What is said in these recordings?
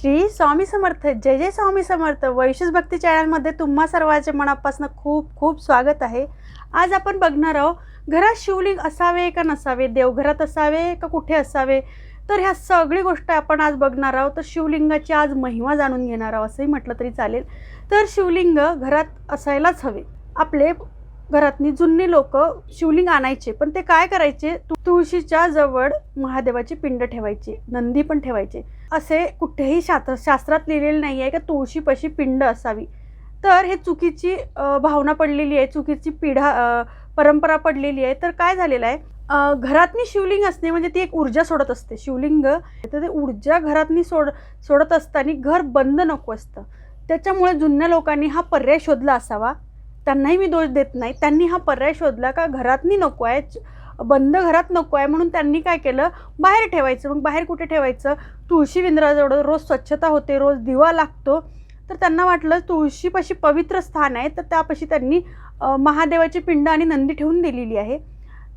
श्री स्वामी समर्थ जय जय स्वामी समर्थ. वैशिष भक्ती चॅनलमध्ये तुम्हा सर्वांचे मनापासून खूप खूप स्वागत आहे. आज आपण बघणार आहोत घरात शिवलिंग असावे का नसावे देवघरात असावे का कुठे असावे? तर ह्या सगळी गोष्ट आपण आज बघणार आहोत. तर शिवलिंगाची आज महिमा जाणून घेणार आहोत असंही म्हटलं तरी चालेल. तर शिवलिंग घरात असायलाच हवे. आपले घरातनी जुने लोक शिवलिंग आणायचे पण ते काय करायचे? तु- तुळशीच्या जवळ महादेवाची पिंड ठेवायची नंदी पण ठेवायचे. असे कुठेही शास्त्र शास्त्रात लिहिलेले नाही आहे का तुळशीपाशी पिंड असावी. तर हे चुकीची भावना पडलेली आहे चुकीची पिढा परंपरा पडलेली आहे. तर काय झालेलं आहे? घरातनी शिवलिंग असणे म्हणजे ती एक ऊर्जा सोडत असते. शिवलिंग तर ते ऊर्जा घरातनी सोड सोडत असताना घर बंद नको असतं. त्याच्यामुळे जुन्या लोकांनी हा पर्याय शोधला असावा. त्यांनाही मी दोष देत नाही. त्यांनी हा पर्याय शोधला का घरातनी नको आहे बंद घरात नको आहे म्हणून त्यांनी काय केलं? बाहेर ठेवायचं. मग बाहेर कुठे ठेवायचं? तुळशी विंद्राजवळ रोज स्वच्छता होते रोज दिवा लागतो. तर त्यांना वाटलं तुळशीपाशी पवित्र स्थान आहे तर त्यापाशी त्यांनी महादेवाची पिंड आणि नंदी ठेवून दिलेली आहे.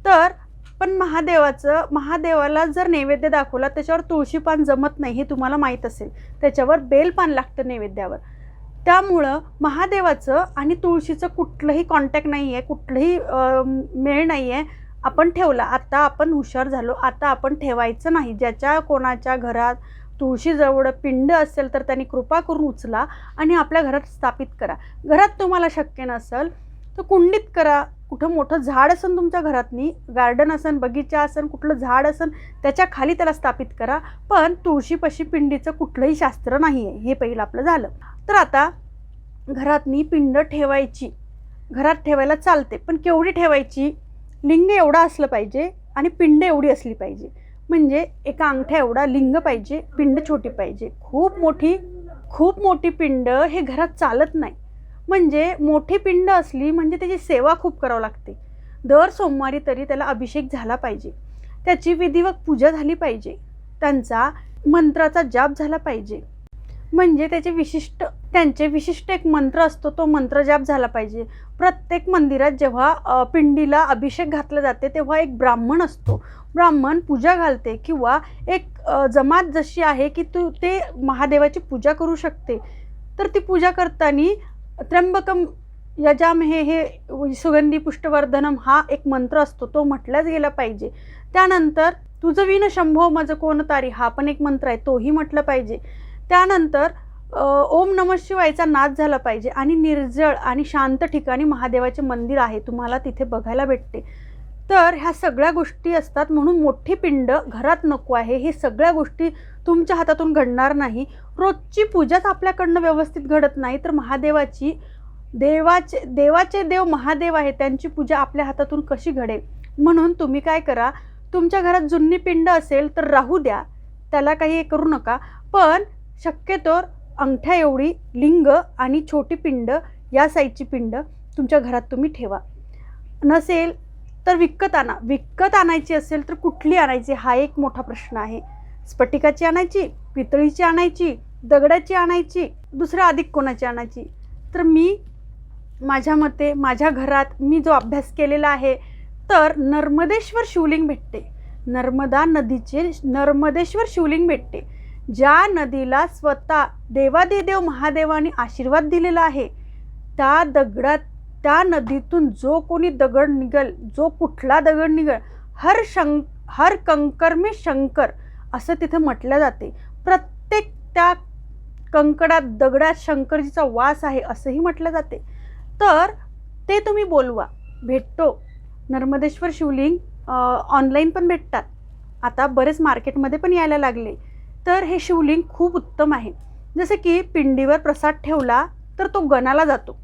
तर पण महादेवाचं महादेवाला जर नैवेद्य दाखवला त्याच्यावर तुळशीपान जमत नाही हे तुम्हाला माहीत असेल. त्याच्यावर बेलपान लागतं नैवेद्यावर. त्यामुळं महादेवाचं आणि तुळशीचं कुठलंही कॉन्टॅक्ट नाही आहे कुठलंही मेळ नाही आहे आपण ठेवला आता आपण हुशार झालो आता आपण ठेवायचं नाही. ज्याच्या कोणाच्या घरात तुळशीजवळ पिंड असेल तर त्यांनी कृपा करून उचला आणि आपल्या घरात स्थापित करा. घरात तुम्हाला शक्य नसेल तर कुंडीत करा. कुठं मोठं झाड असेल तुमच्या घरातनी गार्डन असेल बगीचा असेल कुठलं झाड असेल त्याच्याखाली त्याला स्थापित करा. पण तुळशीपाशी पिंडीचं कुठलंही शास्त्र नाही आहे हे पहिलं आपलं झालं. तर आता घरातनी पिंड ठेवायची. घरात ठेवायला चालते पण केवढी ठेवायची? लिंग एवढा असलं पाहिजे आणि पिंड एवढी असली पाहिजे. म्हणजे एका अंगठ्या एवढा लिंग पाहिजे पिंड छोटी पाहिजे. खूप मोठी खूप मोठी पिंड हे घरात चालत नाही. म्हणजे मोठी पिंड असली म्हणजे त्याची सेवा खूप करावं लागते. दर सोमवारी तरी त्याला अभिषेक झाला पाहिजे. त्याची विधिवत पूजा झाली पाहिजे. त्यांचा मंत्राचा जाप झाला पाहिजे. म्हणजे त्याचे विशिष्ट त्यांचे विशिष्ट एक मंत्र असतो तो मंत्र जाप झाला पाहिजे. प्रत्येक मंदिरात जेव्हा पिंडीला अभिषेक घातला जाते तेव्हा एक ब्राह्मण असतो. ब्राह्मण पूजा घालते किंवा एक जमात जशी आहे की तू ते महादेवाची पूजा करू शकते. तर ती पूजा करताना त्र्यंबकम यजाम हे सुगंधी पुष्टवर्धनम हा एक मंत्र असतो तो म्हटलाच गेला पाहिजे. त्यानंतर तुझं विन शंभो मज कोण तारी हा पण एक मंत्र आहे तोही म्हटलं पाहिजे. त्यानंतर ओम नम शिवायचा नाद झाला पाहिजे आणि निर्जळ आणि शांत ठिकाणी महादेवाचे मंदिर आहे तुम्हाला तिथे बघायला भेटते. तर ह्या सगळ्या गोष्टी असतात म्हणून मोठी पिंड घरात नको आहे हे सगळ्या गोष्टी तुमच्या हातातून घडणार नाही. रोजची पूजाच आपल्याकडनं व्यवस्थित घडत नाही तर महादेवाची देवाचे देवाचे देव महादेव आहे त्यांची पूजा आपल्या हातातून कशी घडेल? म्हणून तुम्ही काय करा तुमच्या घरात जुनी पिंड असेल तर राहू द्या त्याला काही हे करू नका. पण शक्यतोर अंगठ्या एवढी लिंग आणि छोटी पिंड या साईजची पिंड तुमच्या घरात तुम्ही ठेवा. नसेल तर विकत आणा. विकत आणायची असेल तर कुठली आणायची? हा एक मोठा प्रश्न आहे. स्फटिकाची आणायची पितळीची आणायची दगडाची आणायची दुसऱ्या अधिक कोणाची आणायची? तर मी माझ्या मते माझ्या घरात मी जो अभ्यास केलेला आहे तर नर्मदेश्वर शिवलिंग भेटते. नर्मदा नदीचे नर्मदेश्वर शिवलिंग भेटते. ज्या नदीला स्वतः देवादिदेव महादेवाने आशीर्वाद दिलेला आहे त्या दगडात त्या नदीतून जो कोणी दगड निघल जो कुठला दगड निघल हर शं हर कंकर में शंकर असं तिथं म्हटलं जाते. प्रत्येक त्या कंकडात दगडात शंकरजीचा वास आहे असंही म्हटलं जाते. तर ते तुम्ही बोलवा. भेटतो. नर्मदेश्वर शिवलिंग ऑनलाईन पण भेटतात. आता बरेच मार्केटमध्ये पण यायला लागले. तर हे शिवलिंग खूप उत्तम आहे. जसं की पिंडीवर प्रसाद ठेवला तर तो गणाला जातो.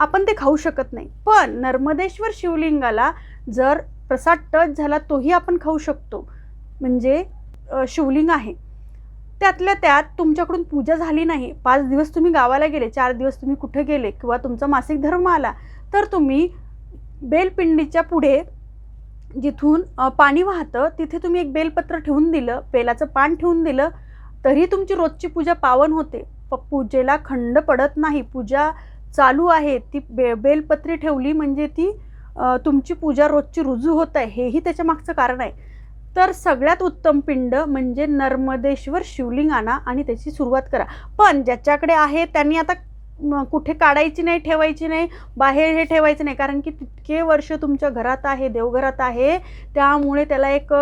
आपण ते खाऊ शकत नाही पण नर्मदेश्वर शिवलिंगाला जर प्रसाद टच झाला तोही आपण खाऊ शकतो. म्हणजे शिवलिंग आहे. त्यातल्या त्यात तुमच्याकडून पूजा झाली नाही पाच दिवस तुम्ही गावाला गेले चार दिवस तुम्ही कुठे गेले किंवा तुमचा मासिक धर्म आला तर तुम्ही बेलपिंडीच्या पुढे जिथून पाणी वाहतं तिथे तुम्ही एक बेलपत्र ठेवून दिलं बेलाचं पान ठेवून दिलं तरी तुमची रोजची पूजा पावन होते. प पूजेला खंड पडत नाही. पूजा चालू आहे. ती बे बेलपत्री ठेवली म्हणजे ती तुमची पूजा रोजची रुजू होत आहे. हेही त्याच्या मागचं कारण आहे. तर सगळ्यात उत्तम पिंड म्हणजे नर्मदेश्वर शिवलिंग आणा आणि त्याची सुरुवात करा. पण ज्याच्याकडे आहे त्यांनी आता कुठे काढायची नाही ठेवायची नाही बाहेर हे ठेवायचं नाही. कारण की तितके वर्ष तुमच्या घरात आहे देवघरात आहे. त्यामुळे त्याला एक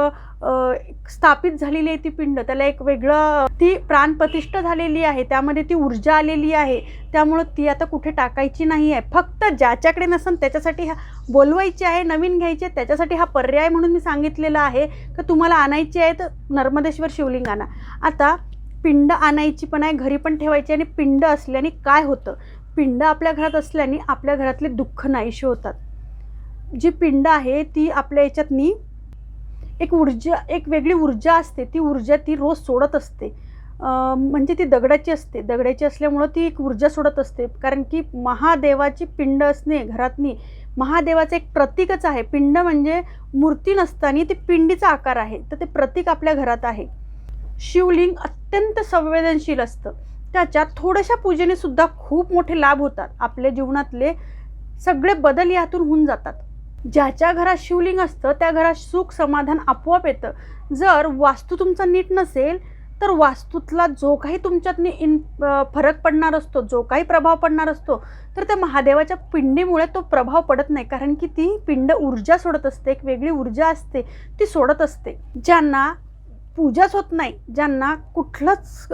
एक स्थापित झालेली आहे ती पिंड. त्याला एक वेगळं ती प्राणप्रतिष्ठा झालेली आहे. त्यामध्ये ती ऊर्जा आलेली आहे. त्यामुळं ती आता कुठे टाकायची नाही आहे. फक्त ज्याच्याकडे नसन त्याच्यासाठी हा बोलवायची आहे नवीन घ्यायची आहे त्याच्यासाठी हा पर्याय म्हणून मी सांगितलेला आहे. का तुम्हाला आणायची आहे तर नर्मदेश्वर शिवलिंग आणा आता पिंड आणायची पण आहे घरी पण ठेवायची आणि पिंड असल्याने काय होतं? पिंड आपल्या घरात असल्याने आपल्या घरातले दुःख नाहीशी होतात. जी पिंड आहे ती आपल्या याच्यातनी एक ऊर्जा एक वेगळी ऊर्जा असते. ती ऊर्जा ती रोज सोडत असते. म्हणजे ती दगडाची असते. दगडाची असल्यामुळं ती एक ऊर्जा सोडत असते. कारण की महादेवाची पिंड असणे घरातनी महादेवाचं एक प्रतीकच आहे. पिंड म्हणजे मूर्ती नसताना ती पिंडीचा आकार आहे. तर ते प्रतीक आपल्या घरात आहे. शिवलिंग अत्यंत संवेदनशील असतं. त्याच्यात थोड्याशा पूजेने सुद्धा खूप मोठे लाभ होतात. आपल्या जीवनातले सगळे बदल यातून होऊन जातात. ज्याच्या घरात शिवलिंग असतं त्या घरात सुख समाधान आपोआप येतं. जर वास्तू तुमचा नीट नसेल तर वास्तूतला जो काही तुमच्यातनी इन फरक पडणार असतो जो काही प्रभाव पडणार असतो तर त्या महादेवाच्या पिंडीमुळे तो प्रभाव पडत नाही. कारण की ती पिंड ऊर्जा सोडत असते एक वेगळी ऊर्जा असते ती सोडत असते. ज्यांना पूजाच होत नाही. ज्यांना कुठलंच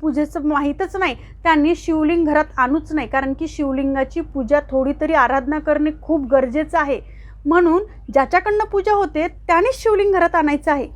पूजेचं माहीतच नाही त्यांनी शिवलिंग घरात आणूच नाही. कारण की शिवलिंगाची पूजा थोडी तरी आराधना करणे खूप गरजेचं आहे. म्हणून ज्याच्याकडनं पूजा होते त्यानेच शिवलिंग घरात आणायचं आहे.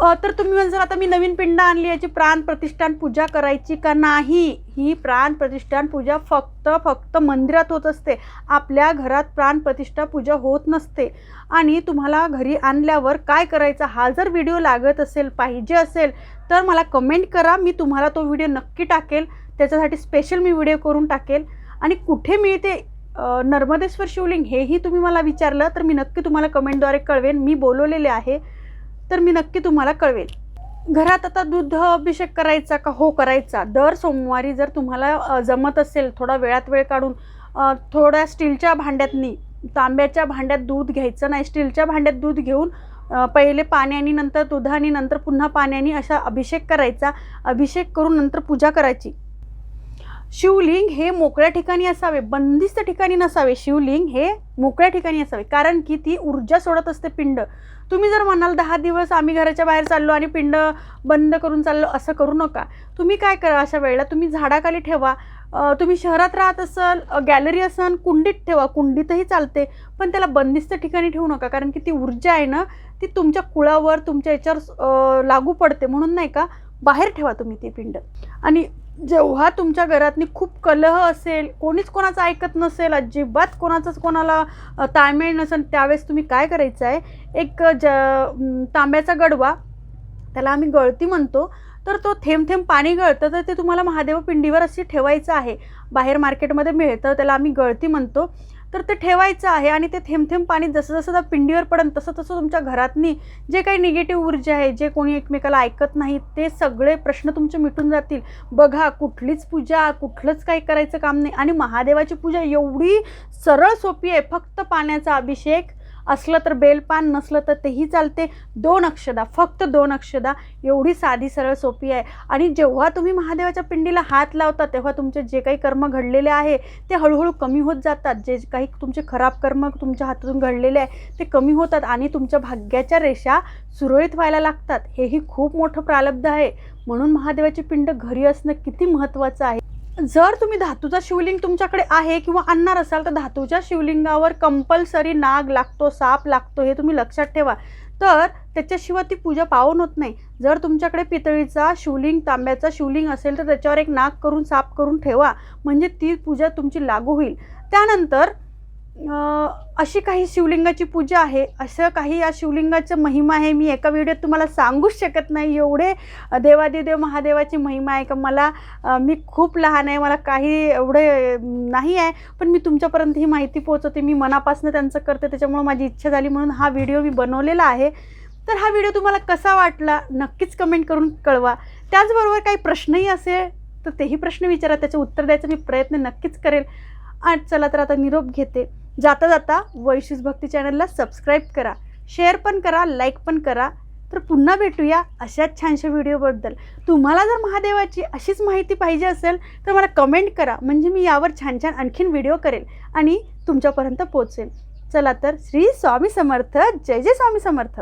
तर तुम्ही म्हणजे आता मी नवीन पिंड आणली याची प्राण प्रतिष्ठान पूजा करायची का नाही? ही प्राण प्रतिष्ठान पूजा फक्त फक्त मंदिरात होत असते. आपल्या घरात प्राण प्रतिष्ठा पूजा होत नसते. आणि तुम्हाला घरी आणल्यावर काय करायचं? हा जर व्हिडिओ लागत असेल पाहिजे असेल तर मला कमेंट करा. मी तुम्हाला तो व्हिडिओ नक्की टाकेल. त्याच्यासाठी स्पेशल मी व्हिडिओ करून टाकेल. आणि कुठे मिळते नर्मदेश्वर शिवलिंग हेही तुम्ही मला विचारलं तर मी नक्की तुम्हाला कमेंटद्वारे कळवेन. मी बोलवलेले आहे. तर मी नक्की तुम्हाला कळवेल. घरात आता दूध अभिषेक करायचा का? हो करायचा. दर सोमवारी जर तुम्हाला जमत असेल थोडा वेळात वेळ काढून थोड्या स्टीलच्या भांड्यातनी तांब्याच्या भांड्यात दूध घ्यायचं नाही. स्टीलच्या भांड्यात दूध घेऊन पहिले पाण्याने नंतर दुधाने नंतर पुन्हा पाण्याने असा अभिषेक करायचा. अभिषेक करून नंतर पूजा करायची. शिवलिंग हे मोकळ्या ठिकाणी असावे बंदिस्त ठिकाणी नसावे. शिवलिंग हे मोकळ्या ठिकाणी असावे. कारण की ती ऊर्जा सोडत असते पिंड. तुम्ही जर म्हणाल दहा दिवस आम्ही घराच्या बाहेर चाललो आणि पिंड बंद करून चाललो असं करू नका. तुम्ही काय करा अशा वेळेला? तुम्ही झाडाखाली ठेवा. तुम्ही शहरात राहत असाल गॅलरी असाल कुंडीत ठेवा. कुंडीतही चालते पण त्याला बंदिस्त ठिकाणी ठेवू नका. कारण की ती ऊर्जा आहे ना ती तुमच्या कुळावर तुमच्या याच्यावर लागू पडते. म्हणून नाही का? बाहेर ठेवा तुम्ही ती पिंड. आणि जेव्हा तुमच्या घरातनी खूप कलह असेल कोणीच कोणाचं ऐकत नसेल अजिबात कोणाचंच कोणाला ताळमेळ नसेल त्यावेळेस तुम्ही काय करायचं आहे एक ज तांब्याचा गडवा त्याला आम्ही गळती म्हणतो तर तो थेंब थेंब पाणी गळतं तर ते तुम्हाला महादेव पिंडीवर अशी ठेवायचं आहे. बाहेर मार्केटमध्ये मिळतं त्याला आम्ही गळती म्हणतो. तर ते ठेवायचं आहे आणि ते थेंब थेंब पाणी जसं जसं त्या पिंडीवर पडेल तसं तसं तुमच्या घरातनी जे काही निगेटिव्ह ऊर्जा आहे जे कोणी एकमेकाला ऐकत नाही ते सगळे प्रश्न तुमचे मिटून जातील. बघा कुठलीच पूजा कुठलंच काही करायचं काम नाही. आणि महादेवाची पूजा एवढी सरळ सोपी आहे फक्त पाण्याचा अभिषेक असलं तर बेलपान नसलं तर तेही चालते. दोन अक्षदा फक्त दोन अक्षदा. एवढी साधी सरळ सोपी आहे. आणि जेव्हा तुम्ही महादेवाच्या पिंडीला हात लावता तेव्हा तुमचे जे काही कर्म घडलेले आहे ते हळूहळू कमी होत जातात. जे काही तुमचे खराब कर्म तुमच्या हातातून घडलेले आहे ते कमी होतात आणि तुमच्या भाग्याच्या रेषा सुरळीत व्हायला लागतात. हेही खूप मोठं प्रालब्ध आहे. म्हणून महादेवाची पिंड घरी असणं किती महत्त्वाचं आहे. जर तुम्ही धातूचा शिवलिंग तुमच्याकडे आहे किंवा आणणार असाल तर धातूच्या शिवलिंगावर कंपल्सरी नाग लागतो साप लागतो हे तुम्ही लक्षात ठेवा. तर त्याच्याशिवाय ती पूजा पावन होत नाही. जर तुमच्याकडे पितळीचा शिवलिंग तांब्याचा शिवलिंग असेल तर त्याच्यावर एक नाग करून साप करून ठेवा. म्हणजे ती पूजा तुमची लागू होईल. त्यानंतर अशी काही शिवलिंगाची पूजा आहे. असं काही या शिवलिंगाचं महिमा आहे. मी एका व्हिडिओत तुम्हाला सांगूच शकत नाही. एवढे देवादिदेव महादेवाची महिमा आहे का? मला मी खूप लहान आहे. मला काही एवढे नाही आहे. पण मी तुमच्यापर्यंत ही माहिती पोहोचवते. मी मनापासून त्यांचं करते. त्याच्यामुळे माझी इच्छा झाली म्हणून हा व्हिडिओ मी बनवलेला आहे. तर हा व्हिडिओ तुम्हाला कसा वाटला? नक्कीच कमेंट करून कळवा. त्याचबरोबर काही प्रश्नही असेल तर तेही प्रश्न विचारा. त्याचे उत्तर द्यायचा मी प्रयत्न नक्कीच करेल. आणि चला तर आता निरोप घेते. जाता जाता वैशिष भक्ती चॅनलला सबस्क्राईब करा शेअर पण करा लाईक पण करा. तर पुन्हा भेटूया अशाच छानशा व्हिडिओबद्दल तुम्हाला जर महादेवाची अशीच माहिती पाहिजे असेल तर मला कमेंट करा. म्हणजे मी यावर छान छान आणखीन व्हिडिओ करेल आणि तुमच्यापर्यंत पोचेल चला तर श्री स्वामी समर्थ. जय जय स्वामी समर्थ.